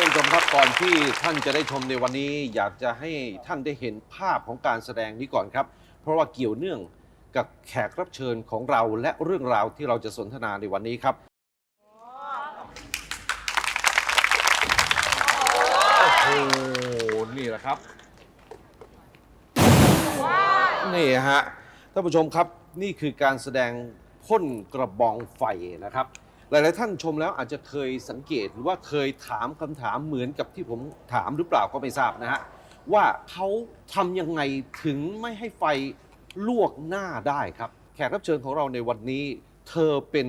ท่านผู้ชมครับก่อนที่ท่านจะได้ชมในวันนี้อยากจะให้ท่านได้เห็นภาพของการแสดงนี้ก่อนครับ เพราะว่าเกี่ยวเนื่องกับแขกรับเชิญของเราและเรื่องราวที่เราจะสนทนาในวันนี้ครับ โอ้โห นี่แหละครับ นี่ฮะท่านผู้ชมครับนี่คือการแสดงพ่นกระบองไฟนะครับ หลาย ๆ ท่านชมแล้วอาจจะเคยสังเกตหรือว่าเคยถามคำถามเหมือนกับที่ผมถามหรือเปล่าก็ไม่ทราบนะฮะว่าเขาทำยังไงถึงไม่ให้ไฟลวกหน้าได้ครับ แขกรับเชิญของเราในวันนี้ เธอเป็น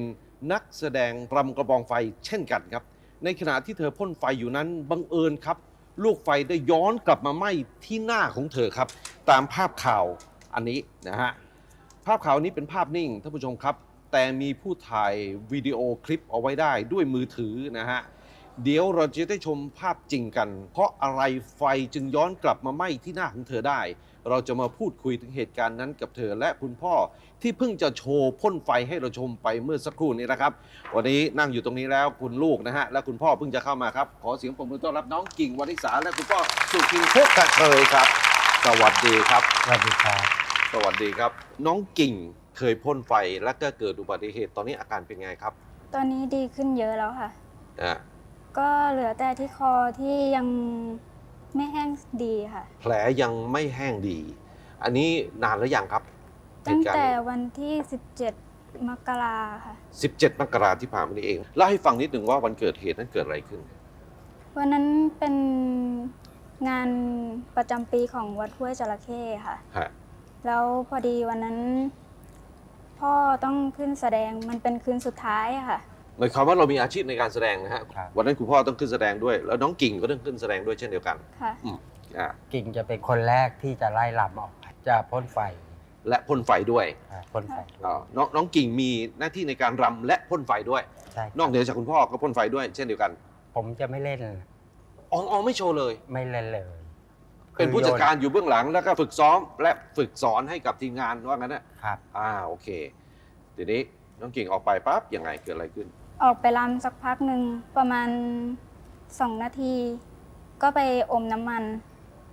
นักแสดงรำกระบองไฟเช่นกันครับ ในขณะที่เธอพ่นไฟอยู่นั้นบังเอิญครับ ลูกไฟได้ย้อนกลับมาไหม้ที่หน้าของเธอครับ ตามภาพข่าวอันนี้นะฮะภาพข่าวนี้เป็นภาพนิ่งท่านผู้ชมครับ แต่มีผู้ถ่ายวิดีโอคลิปเอาไว้ได้ด้วยมือถือนะฮะ เดี๋ยวเราจะได้ชมภาพจริงกัน เพราะอะไรไฟจึงย้อนกลับมาไหม้ที่หน้าของเธอได้ เราจะมาพูดคุยถึงเหตุการณ์นั้นกับเธอและคุณพ่อที่เพิ่งจะโชว์พ่นไฟให้เราชมไปเมื่อสักครู่นี้นะครับ วันนี้นั่งอยู่ตรงนี้แล้วคุณลูกนะฮะ และคุณพ่อเพิ่งจะเข้ามาครับ ขอเสียงปรบมือต้อนรับน้องกิ่งวณิสาและคุณพ่อสุขินพกกระเชยครับ สวัสดีครับ สวัสดีครับ สวัสดีครับ น้องกิ่ง เคยพ่นไฟแล้วก็เกิดอุบัติเหตุตอนนี้อาการเป็นไงครับตอนนี้ดีขึ้นเยอะแล้วค่ะ อ่าก็เหลือแต่ที่คอที่ยังไม่แห้งดีค่ะ แผลยังไม่แห้งดี อันนี้นานแล้วยังครับเหตั้งตุการณ์แต่นี้วันที่ 17 มกราค่ะ 17 มกราที่ผ่านมานี้เองเล่าให้ฟังนิดหนึ่งว่าวันเกิดเหตุนั้นเกิดอะไรขึ้น วันนั้นเป็นงานประจำปีของวัดห้วยจระเข้ค่ะ ฮะ แล้วพอดีวันนั้น พ่อต้องขึ้นแสดงมันเป็นคืนสุดท้ายอะค่ะ หมายความว่าเรามีอาชีพในการแสดงนะฮะครับ วันนั้นคุณพ่อต้องขึ้นแสดงด้วย แล้วน้องกิ่งก็ต้องขึ้นแสดงด้วยเช่นเดียวกันค่ะ อ่ากิ่งจะเป็นคนแรกที่จะไล่ลำออกไปจะพ่นไฟและพ่นไฟด้วยอ่าพ่นไฟอ่าน้องน้องกิ่งมีหน้าที่ในการรำและพ่นไฟด้วย ใช่ครับนอกเหนือจากคุณพ่อก็พ่นไฟด้วย เช่นเดียวกันผมจะไม่เล่นอ๋ออ๋อไม่โชว์เลย ไม่เล่นเลย เป็นผู้จัดการอยู่เบื้องหลังแล้วก็ฝึกซ้อมและฝึกสอนให้กับทีมงานว่างั้นนะครับ อ่าโอเคทีนี้น้องกิ่งออกไปปั๊บยังไงเกิดอะไรขึ้น ออกไปรำสักพักหนึ่งประมาณสองนาที ก็ไปอมน้ำมัน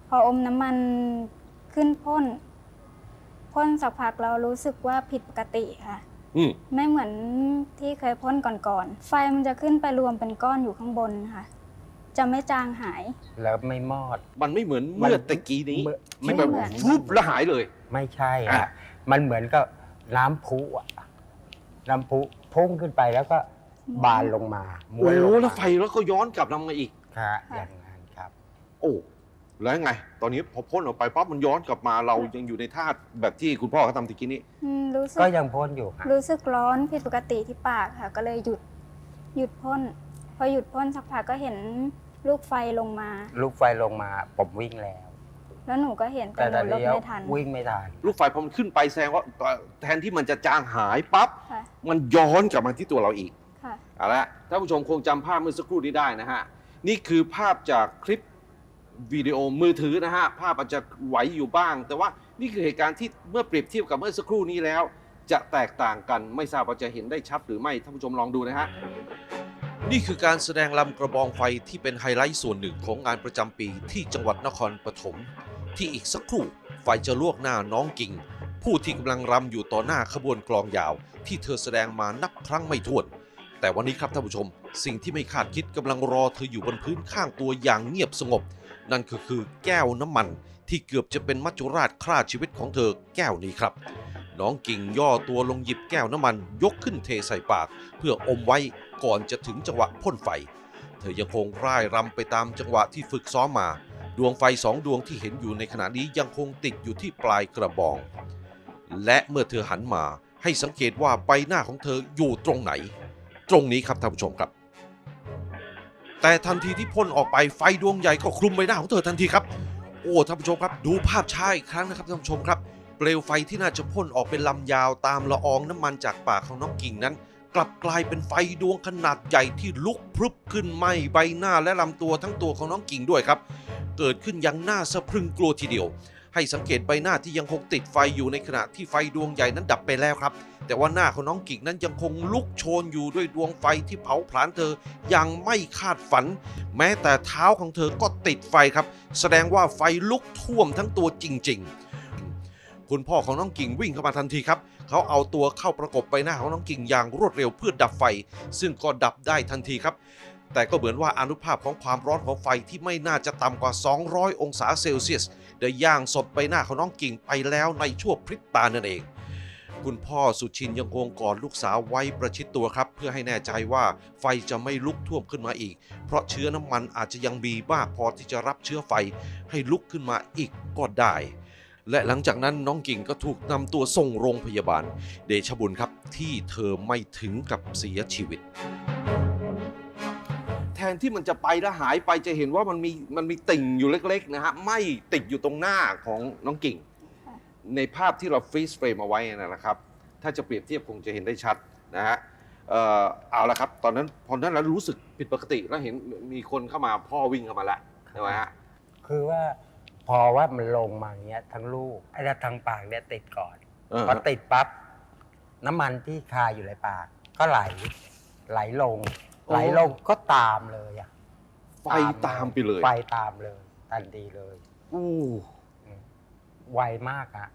พออมน้ำมันขึ้นพ่นพ่นสักพักเรารู้สึกว่าผิดปกติค่ะ อืมไม่เหมือนที่เคยพ่นก่อนๆไฟมันจะขึ้นไปรวมเป็นก้อนอยู่ข้างบนค่ะ จะไม่จางหาย แล้วไม่มอด มันไม่เหมือนเมื่อตะกี้นี้เมื่อที่แบบไม่เหมือน ฟุบแล้วหายเลย ไม่ใช่อะอะมันเหมือนกับน้ำพุอะน้ำพุพุ่งขึ้นไปแล้วก็บานลงมาม้โอ้วนลงโหมาแล้วไฟแล้วก็ย้อนกลับมาอีกครับอย่างนั้นครับ โอ้แล้วยังไง ตอนนี้พอพ่นออกไปปั๊บมันย้อนกลับมาเรายังอยู่ในท่าแบบที่คุณพ่อเขาทำตะกี้นี้ อืมรู้สึกก็ยังพ่นอยู่ครับรู้สึกร้อนผิดปกติที่ปากค่ะ ก็เลยหยุดหยุดพ่นพอหยุดพ่นสักพักก็เห็น ลูกไฟลงมา ลูกไฟลงมาผมวิ่งแล้ว แล้วหนูก็เห็นแต่แต่หตนูอนหลบเลี้ยวไม่ทัน วิ่งไม่ทันลูกไฟพอมันขึ้นไปแสดงว่าแทนที่มันจะจางหายปั๊บค่ะ มันย้อนกลับมาที่ตัวเราอีก ค่ะ เอาละท่านผู้ชมคงจำภาพเมื่อสักครู่นี้ได้นะฮะ นี่คือภาพจากคลิปวิดีโอมือถือนะฮะ ภาพอาจจะไหวอยู่บ้าง แต่ว่านี่คือเหตุการณ์ที่เมื่อเปรียบเทียบกับเมื่อสักครู่นี้แล้ว จะแตกต่างกันไม่ทราบว่าจะเห็นได้ชัดหรือไม่ท่านผู้ชมลองดูนะฮะ นี่คือการแสดงลำกระบองไฟที่เป็นไฮไลท์ส่วนหนึ่งของงานประจำปีที่จังหวัดนครปฐมที่อีกสักครู่ไฟจะลวกหน้าน้องกิ่ง ผู้ที่กำลังรำอยู่ต่อหน้าขบวนกลองยาว ที่เธอแสดงมานับครั้งไม่ถ้วน แต่วันนี้ครับท่านผู้ชม สิ่งที่ไม่คาดคิดกำลังรอเธออยู่บนพื้นข้างตัวอย่างเงียบสงบ นั่นก็คือแก้วน้ำมันที่เกือบจะเป็นมัจจุราชฆ่าชีวิตของเธอแก้วนี้ครับ น้องกิ่งย่อตัวลงหยิบแก้วน้ำมันยกขึ้นเทใส่ปาก เพื่ออมไว้ก่อนจะถึงจังหวะพ่นไฟ เธอยังคงร่ายรำไปตามจังหวะที่ฝึกซ้อมมา ดวงไฟสองดวงที่เห็นอยู่ในขณะนี้ยังคงติดอยู่ที่ปลายกระบอง และเมื่อเธอหันมาให้สังเกตว่าใบหน้าของเธออยู่ตรงไหน ตรงนี้ครับท่านผู้ชมครับ แต่ทันทีที่พ่นออกไปไฟดวงใหญ่ก็คลุมใบหน้าของเธอทันทีครับ โอ้ท่านผู้ชมครับ ดูภาพช้าอีกครั้งนะครับท่านผู้ชมครับ เปลวไฟที่น่าจะพ่นออกเป็นลำยาวตามละอองน้ำมันจากปากของน้องกิ่งนั้น กลับกลายเป็นไฟดวงขนาดใหญ่ที่ลุกพรึบขึ้นไหม้ใบหน้าและลำตัวทั้งตัวของน้องกิ่งด้วยครับ เกิดขึ้นอย่างน่าสะพรึงกลัวทีเดียว ให้สังเกตใบหน้าที่ยังคงติดไฟอยู่ในขณะที่ไฟดวงใหญ่นั้นดับไปแล้วครับ แต่ว่าหน้าของน้องกิ่งนั้นยังคงลุกโชนอยู่ด้วยดวงไฟที่เผาผลาญเธออย่างไม่คาดฝัน แม้แต่เท้าของเธอก็ติดไฟครับ แสดงว่าไฟลุกท่วมทั้งตัวจริง ๆ คุณพ่อของน้องกิ่งวิ่งเข้ามาทันทีครับ เขาเอาตัวเข้าประกบใบหน้าของน้องกิ่งอย่างรวดเร็วเพื่อดับไฟ ซึ่งก็ดับได้ทันทีครับ แต่ก็เหมือนว่าอนุภาพของความร้อนของไฟที่ไม่น่าจะต่ำกว่า 200 องศาเซลเซียสได้ย่างสดใบหน้าของน้องกิ่งไปแล้วในชั่วพริบตานั่นเองคุณพ่อสุชินยังคงกอดลูกสาวไว้ประชิดตัวครับ เพื่อให้แน่ใจว่าไฟจะไม่ลุกท่วมขึ้นมาอีก เพราะเชื้อน้ำมันอาจจะยังมีมากพอที่จะรับเชื้อไฟให้ลุกขึ้นมาอีกก็ได้ และหลังจากนั้นน้องกิ่งก็ถูกนำตัวส่งโรงพยาบาล เดชบุญครับที่เธอไม่ถึงกับเสียชีวิต แทนที่มันจะไปแล้วหายไปจะเห็นว่ามันมีมันมีติ่งอยู่เล็กๆนะฮะไม่ติดอยู่ตรงหน้าของน้องกิ่ง ในภาพที่เราฟรีสเฟรมเอาไว้นะครับ ถ้าจะเปรียบเทียบคงจะเห็นได้ชัดนะฮะเอ่อเอาละครับ ตอนนั้นพอนั้นแล้วรู้สึกผิดปกติแล้วเห็นมีคนเข้ามาพ่อวิ่งเข้ามาแล้วใช่ไหมฮะคือว่า พอว่ามันลงมาอย่างเงี้ยทั้งลูกไอ้ทางปากเนี่ยติดก่อนเออ พอติดปั๊บน้ำมันที่คาอยู่ในปาก ก็ไหล ไหลลง ไหลลงก็ตามเลยอะไฟตามไปเลยไฟตามเลยทันทีเลยอู้ไวมากอะ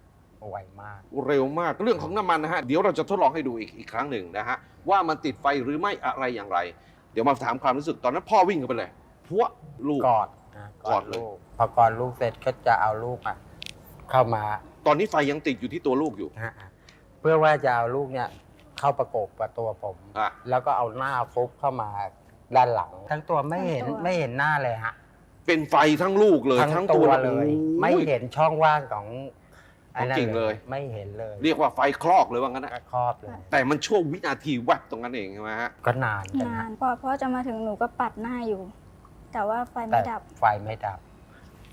ไวมาก เร็วมากเรื่องของน้ำมันนะฮะ เดี๋ยวเราจะทดลองให้ดูอีกอีกครั้งหนึ่งนะฮะ ว่ามันติดไฟหรือไม่อะไรอย่างไร เดี๋ยวมาถามความรู้สึกตอนนั้นพ่อวิ่งเข้าไปเลยพัวลูกกอดนะ กอดเลยลูกพอกอดลูกเสร็จก็จะเอาลูกอะเข้ามาตอนนี้ไฟยังติดอยู่ที่ตัวลูกอยู่นะฮะเพื่อว่าจะเอาลูกเนี่ย เข้าประกบกับตัวผม อะแล้วก็เอาหน้าฟุบเข้ามาด้านหลัง ทั้งตัวไม่เห็นทั้งตัว ไม่เห็นหน้าเลยฮะเป็นไฟทั้งลูกเลยทั้งตัวเลยโอ้ไม่เห็นช่องว่างของของกิ่งเลย ไม่เห็นเลยเรียกว่าไฟคลอกเลยว่างั้นนะก็ครอบเลย แต่มันช่วงวินาทีแวบตรงนั้นเองใช่ไหมฮะก็นานกันนานะนพอพ่อจะมาถึงหนูก็ปัดหน้าอยู่ แต่ว่าไฟแต่ไม่ดับ ไฟไม่ดับ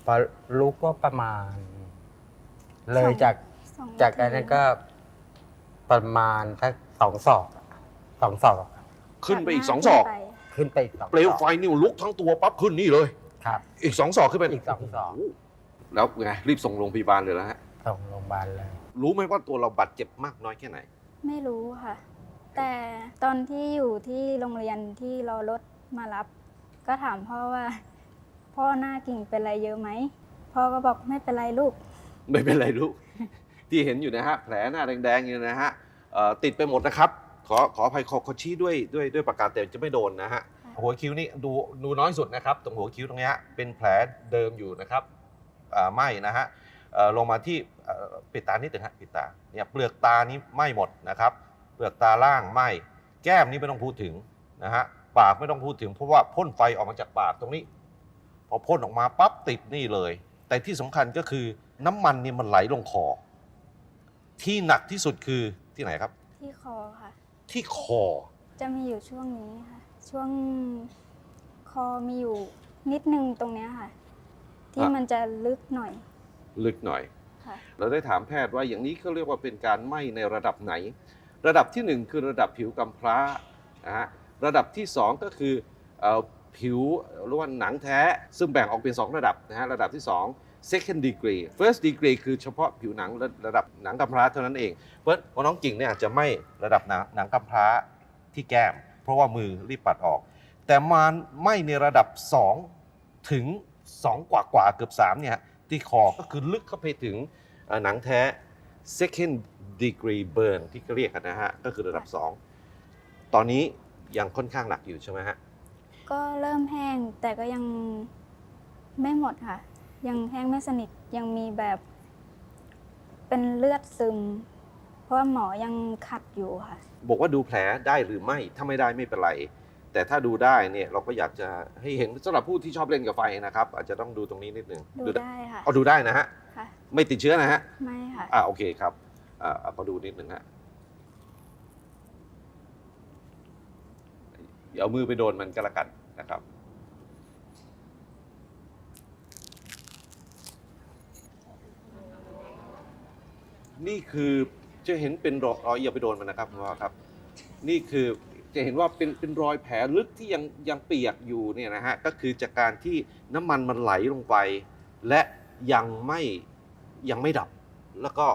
พอลุกก็ประมาณ เลยสอง จากสองจากทีนั้นก็ประมาณสักสองศอกสองศอกขึ้นไปอีกปัดหาสองศอกขึ้นไปขึ้นไปอีกสองเปลวศอกไฟนี่ลุกทั้งตัวปั๊บขึ้นนี่เลย ครับ อีกสองศอกขึ้นไปอีกสองศอกโโหแล้วไงรีบส่งโรงพยาบาลเลยแล้วฮะส่งโรงพยาบาลเลย รู้ไหมว่าตัวเราบาดเจ็บมากน้อยแค่ไหน ไม่รู้ค่ะ แต่ตอนที่อยู่ที่โรงเรียนที่รอรถมารับ ก็ถามพ่อว่า พ่อหน้ากิ่งเป็นไรเยอะไหมพ่อก็บอกไม่เป็นไรลูก ไม่เป็นไรลูก ที่เห็นอยู่นะฮะ แผลหน้าแดงๆอยู่นะฮะเอ่อติดไปหมดนะครับ ขอขออภัยขอขอชี้ด้วยด้วยด้วยปากกาแต่จะไม่โดนนะฮะ หัวคิ้วนี่ดูดูน้อยสุดนะครับ ตรงหัวคิ้วตรงเนี้ยเป็นแผลเดิมอยู่นะครับอ่าไหมนะฮะเอ่อลงมาที่เอ่อปิดตานิดหนึ่งฮะปิดตาเนี่ยเปลือกตานี้ไหม้หมดนะครับ เปลือกตาล่างไหม้แก้มนี่ไม่ต้องพูดถึงนะฮะ ปากไม่ต้องพูดถึงเพราะว่าพ่นไฟออกมาจากปากตรงนี้ พอพ่นออกมาปั๊บติดนี่เลย แต่ที่สำคัญก็คือน้ำมันนี่มันไหลลงคอ ที่หนักที่สุดคือที่ไหนครับ ที่คอค่ะ ที่คอ จะมีอยู่ช่วงนี้ค่ะ ช่วงคอมีอยู่นิดนึงตรงเนี้ยค่ะ ที่อะมันจะลึกหน่อย ลึกหน่อยค่ะเราได้ถามแพทย์ว่าอย่างนี้เขาเรียกว่าเป็นการไหม้ในระดับไหน ระดับที่หนึ่งคือระดับผิวกำพร้านะฮะ ระดับที่สองก็คือผิวหรือว่าหนังแท้ซึ่งแบ่งออกเป็นสองระดับนะฮะระดับที่สอง second degree first degree คือเฉพาะผิวหนังระระดับหนังกำพร้าเท่านั้นเอง เพราะเพราน้องกิ่งเนี่ยอาจจะไม่ระดับหนังนงกำพร้าที่แก้ม เพราะว่ามือรีบปัดออก แต่มันไม่ในระดับ 2 ถึง 2 กว่ากว่าเกือบ3เนี่ยที่คอก็คือลึกเข้าไปถึงหนังแท้ second degree burn ที่เขาเรียกกันนะฮะก็คือระดับ 2 ตอนนี้ ยังค่อนข้างหนักอยู่ใช่ไหมฮะก็เริ่มแห้งแต่ก็ยังไม่หมดค่ะ ยังแห้งไม่สนิทยังมีแบบเป็นเลือดซึม เพราะว่าหมอยังขัดอยู่ค่ะ บอกว่าดูแผลได้หรือไม่ถ้าไม่ได้ไม่เป็นไร แต่ถ้าดูได้เนี่ยเราก็อยากจะให้เห็นสำหรับผู้ที่ชอบเล่นกับไฟนะครับ อาจจะต้องดูตรงนี้นิดนึงดูได้ค่ะเอาดูได้นะฮะค่ะ ไม่ติดเชื้อนะฮะไม่ค่ะ อ่าโอเคครับอ่าเอาขอดูนิดหนึ่งฮะ อย่าเอามือไปโดนมันก็แล้วกันนะครับ นี่คือจะเห็นเป็นรอยอย่าไปโดนมันนะครับคุณพ่อครับ นี่คือจะเห็นว่าเป็นเป็นรอยแผลลึกที่ยังยังเปียกอยู่เนี่ยนะฮะก็คือจากการที่น้ำมันมันไหลลงไป และยังไม่ยังไม่ดับ แล้วก็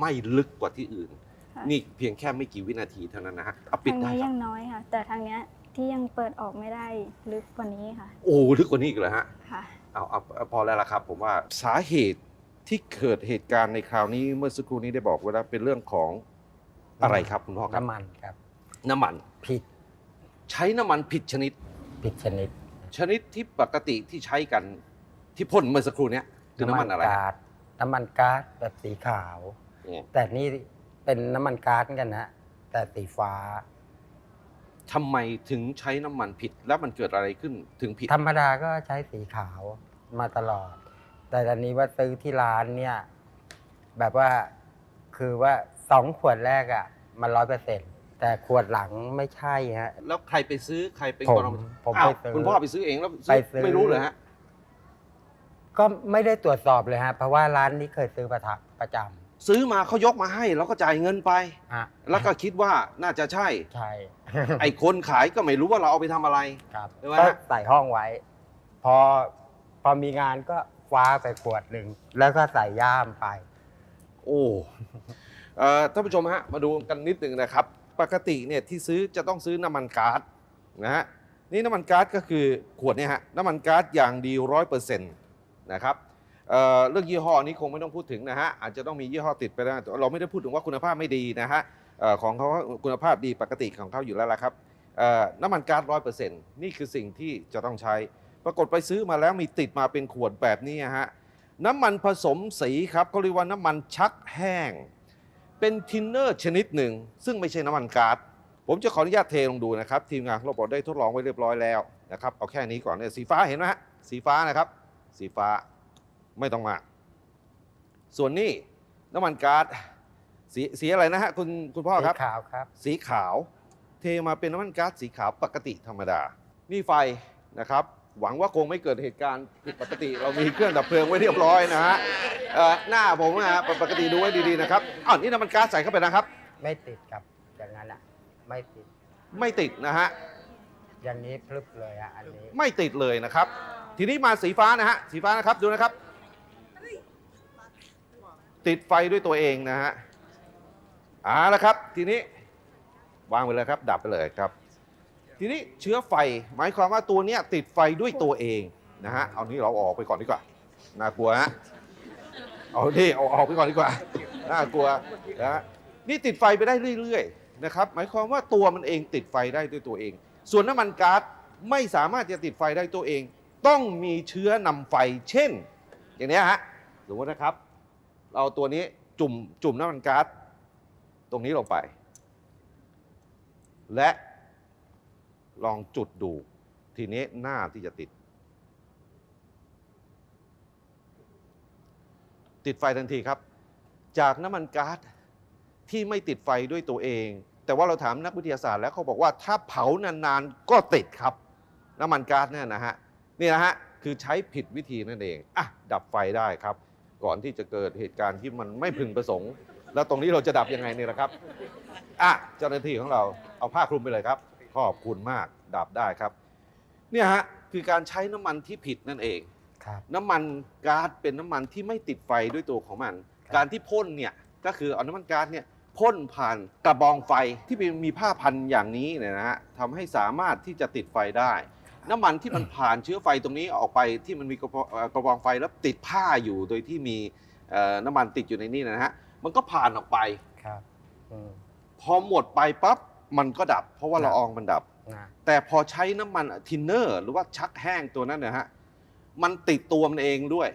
ไม่ลึกกว่าที่อื่น ค่ะ นี่เพียงแค่ไม่กี่วินาทีเท่านั้นนะฮะเอาปิดทางได้นี้ครัยับ งน้อยค่ะ แต่ทางเนี้ย ที่ยังเปิดออกไม่ได้ลึกกว่านี้ค่ะ โอ้ลึกกว่านี้อีกเลยฮะค่ะเอาเอาเอาพอแล้วละครับ ผมว่าสาเหตุที่เกิดเหตุการณ์ในคราวนี้เมื่อสักครู่นี้ได้บอกไว้แล้วเป็นเรื่องของอะไรครับคุณพ่อครับน้ำมันครับ น้ำมันผิด ใช้น้ำมันผิดชนิด ผิดชนิด ชนิดที่ปกติที่ใช้กันที่พ่นเมื่อสักครู่เนี้ยคือน้ำมันอะไรก๊าซน้ำมันก๊าซแบบสีขาวเนี่ยแต่นี่เป็นน้ำมันก๊าซกันนะแต่สีฟ้า ทำไมถึงใช้น้ำมันผิดแล้วมันเกิดอะไรขึ้นถึงผิด ธรรมดาก็ใช้สีขาวมาตลอด แต่ตอนนี้ว่าซื้อที่ร้านเนี่ย แบบว่าคือว่าสองขวดแรกอะ่ะ มันร้อยเปอร์เซ็นแต่ขวดหลังไม่ใช่ฮะ แล้วใครไปซื้อใครเป็นผมคนเอาผมอ้าวไปซื้อคุณพ่อไปซื้อเองแล้วไปซื้อ ไม่รู้เลยฮะ ก็ไม่ได้ตรวจสอบเลยฮะ เพราะว่าร้านนี้เคยซื้อประทับประจ ซื้อมาเขายกมาให้เราก็จ่ายเงินไปำฮะแล้วก็คิดว่าน่าจะใช่ ใช่ไอ้คนขายก็ไม่รู้ว่าเราเอาไปทำอะไร ครับใช่ไหมก็ฮะใส่ห้องไว้ พอพอมีงานก็คว้าไปขวดหนึ่งแล้วก็ใส่ย่ามไป โอ้เอ่อท่านผู้ชมฮะมาดูกันนิดหนึ่งนะครับ ปกติเนี่ยที่ซื้อจะต้องซื้อน้ำมันก๊าซนะฮะนี่น้ำมันก๊าซก็คือขวดเนี่ยฮะน้ำมันก๊าซอย่างดีร้อยเปอร์เซ็นต์นะครับ เอ่อเรื่องยี่ห้อนี้คงไม่ต้องพูดถึงนะฮะอาจจะต้องมียี่ห้อติดไปนะแต่เราไม่ได้พูดถึงว่าคุณภาพไม่ดีนะฮะเอ่อของเขาคุณภาพดีปกติของเขาอยู่แล้วละครับเอ่อน้ำมันก๊าซร้อยเปอร์เซ็นต์นี่คือสิ่งที่จะต้องใช้ ปรากฏไปซื้อมาแล้วมีติดมาเป็นขวดแบบนี้ฮะน้ำมันผสมสีครับเขาเรียกว่าน้ำมันชักแห้ง เป็นทินเนอร์ชนิดหนึ่ง ซึ่งไม่ใช่น้ำมันก๊าซผมจะขออนุญาตเทลงดูนะครับ ทีมงานของเราบอกได้ทดลองไว้เรียบร้อยแล้วนะครับเอาแค่นี้ก่อนเนี่ยสีฟ้าเห็นไหมฮะสีฟ้านะครับ สีฟ้า ไม่ต้องมาก ส่วนนี้น้ำมันก๊าซสีสีอะไรนะฮะคุณคุณพ่อครับ สีขาวครับ สีขาว เทมาเป็นน้ำมันก๊าซสีขาวปกติธรรมดา นี่ไฟนะครับ หวังว่าคงไม่เกิดเหตุการณ์ผิดปกติ เรามีเครื่องดับเพลิงไว้เรียบร้อยนะฮะเอ่อหน้าผมนะฮะปกติดูไว้ดีๆนะครับอ้าวนี่น้ำมันก๊าซใส่เข้าไปนะครับ ไม่ติดครับอย่างนั้นอะ ไม่ติด ไม่ติดนะฮะอย่างนี้พลึบเลยอะอันนี้ ไม่ติดเลยนะครับ ทีนี้มาสีฟ้านะฮะสีฟ้านะครับดูนะครับ ติดไฟด้วยตัวเองนะฮะเอาละครับ ทีนี้วางไปเลยครับ ดับไปเลยครับ ทีนี้เชื้อไฟหมายความว่าตัวเนี้ยติดไฟด้วยตัวเองนะฮะเอานี้เราออกไปก่อนดีกว่าน่ากลัวฮะเอาดิเอาออกไปก่อนดีกว่าน่ากลัวนะฮะนี่ติดไฟไปได้เรื่อยๆนะครับหมายความว่าตัวมันเองติดไฟได้ด้วยตัวเอง ส่วนน้ำมันก๊าซไม่สามารถจะติดไฟได้ตัวเอง ต้องมีเชื้อนำไฟเช่น อย่างนี้ฮะสมมตินะครับ เราตัวนี้จุ่มจุ่มน้ำมันก๊าซตรงนี้ลงไป และลองจุดดู ทีนี้หน้าที่จะติด ติดไฟทันทีครับ จากน้ำมันก๊าซที่ไม่ติดไฟด้วยตัวเอง แต่ว่าเราถามนักวิทยาศาสตร์แล้วเขาบอกว่าถ้าเผานานๆก็ติดครับ น้ำมันก๊าซเนี่ยนะฮะนี่นะฮะคือใช้ผิดวิธีนั่นเองอะดับไฟได้ครับ ก่อนที่จะเกิดเหตุการณ์ที่มันไม่พึงประสงค์ แล้วตรงนี้เราจะดับยังไงเนี่ยนะครับอะเจ้าหน้าที่ของเราเอาผ้าคลุมไปเลยครับ ขอบคุณมากดับได้ครับ เนี่ยฮะคือการใช้น้ำมันที่ผิดนั่นเองครับน้ำมันก๊าซเป็นน้ำมันที่ไม่ติดไฟด้วยตัวของมันครับการที่พ่นเนี่ยก็คือเอาน้ำมันก๊าซเนี่ยพ่นผ่านกระบองไฟที่มีผ้าพันอย่างนี้เนี่ยนะฮะทำให้สามารถที่จะติดไฟได้ น้ำมันที่มันผ่านเชื้อไฟตรงนี้ออกไปที่มันมีกระบองเอ่อกระบองไฟแล้วติดผ้าอยู่โดยที่มีเอ่อน้ำมันติดอยู่ในนี้นะฮะมันก็ผ่านออกไป ครับอืม พอหมดไปปั๊บมันก็ดับ เพราะว่าครับ ละอองมันดับ นะแต่พอใช้น้ำมันทินเนอร์ หรือว่าชักแห้งตัวนั้นนะฮะมันติดตัวมันเองด้วย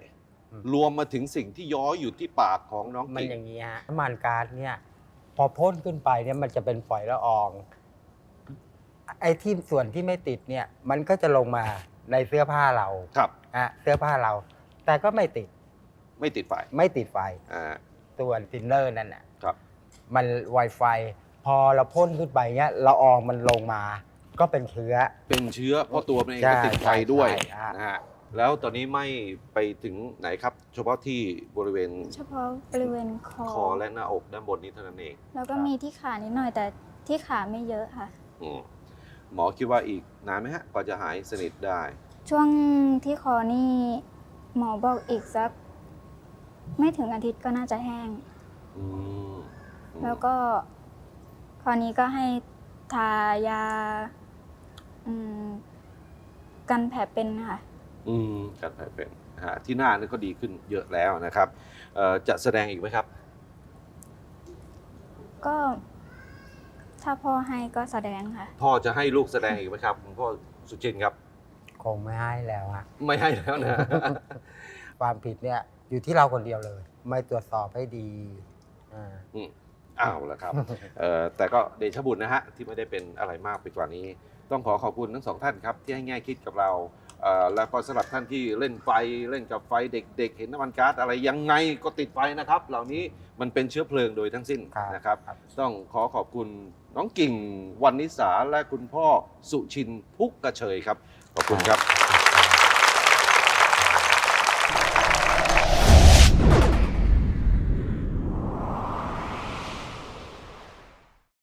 รวมมาถึงสิ่งที่ย้อยอยู่ที่ปากของน้องมันกิ่งอย่างนี้ฮะน้ำมันก๊าซเนี่ย พอพ่นขึ้นไปเนี่ยมันจะเป็นฝอยละออง ไอ้ที่ส่วนที่ไม่ติดเนี่ยมันก็จะลงมาในเสื้อผ้าเราครับอะเสื้อผ้าเรา แต่ก็ไม่ติดไม่ติดไฟไม่ติดไฟอ่าส่วนทินเนอร์นั่นน่ะครับ มันไวไฟพอเราพ่นขึ้นไปเนี่ยละอองมันลงมา ก็เป็นเชื้อ เป็นเชื้อเพราะตัวมันเองใช่ก็ติดไฟด้วยใช่ใช่ นะฮะแล้วตอนนี้ไหม่ไปถึงไหนครับ เฉพาะที่บริเวณเฉพาะบริเวณคอ คอและหน้าอกด้านบนนี้เท่านั้นเอง แล้วก็มีที่ขานิดหน่อยแต่ที่ขาไม่เยอะค่ะ อืม หมอคิดว่าอีกนานไหมฮะกว่าจะหายสนิทได้ ช่วงที่คอนี่หมอบอกอีกสัก ไม่ถึงอาทิตย์ก็น่าจะแห้งอืมแล้วก็คราวนี้ก็ให้ทายาอืมกันแผลเป็นค่ะ อืมการแผลเป็นนะฮะที่หน้านี่ก็ดีขึ้นเยอะแล้วนะครับเอ่อจะแสดงอีกไหมครับ ก็ ถ้าพ่อให้ก็แสดงค่ะ พ่อจะให้ลูกแสดงอีกไหมครับคุณพ่อสุจินต์ครับ คงไม่ให้แล้วฮะไม่ให้แล้วนะ ความผิดเนี่ยอยู่ที่เราคนเดียวเลย ไม่ตรวจสอบให้ดีอ่าอืมอ้าวแล้วครับ เอ่อแต่ก็เดชะบุญนะฮะที่ไม่ได้เป็นอะไรมากไปกว่านี้ ต้องขอขอบคุณทั้งสองท่านครับ ที่ให้แง่คิดกับเราเอ่อแล้วก็สำหรับท่านที่เล่นไฟเล่นกับไฟเด็ก ๆ เห็นน้ำมันก๊าซอะไรยังไงก็ติดไฟนะครับ เหล่านี้มันเป็นเชื้อเพลิงโดยทั้งสิ้นครับ นะครับครับต้องขอขอบคุณ น้องกิ่งวันนิสาและคุณพ่อสุชินพุกกระเชยครับ ขอบคุณครับ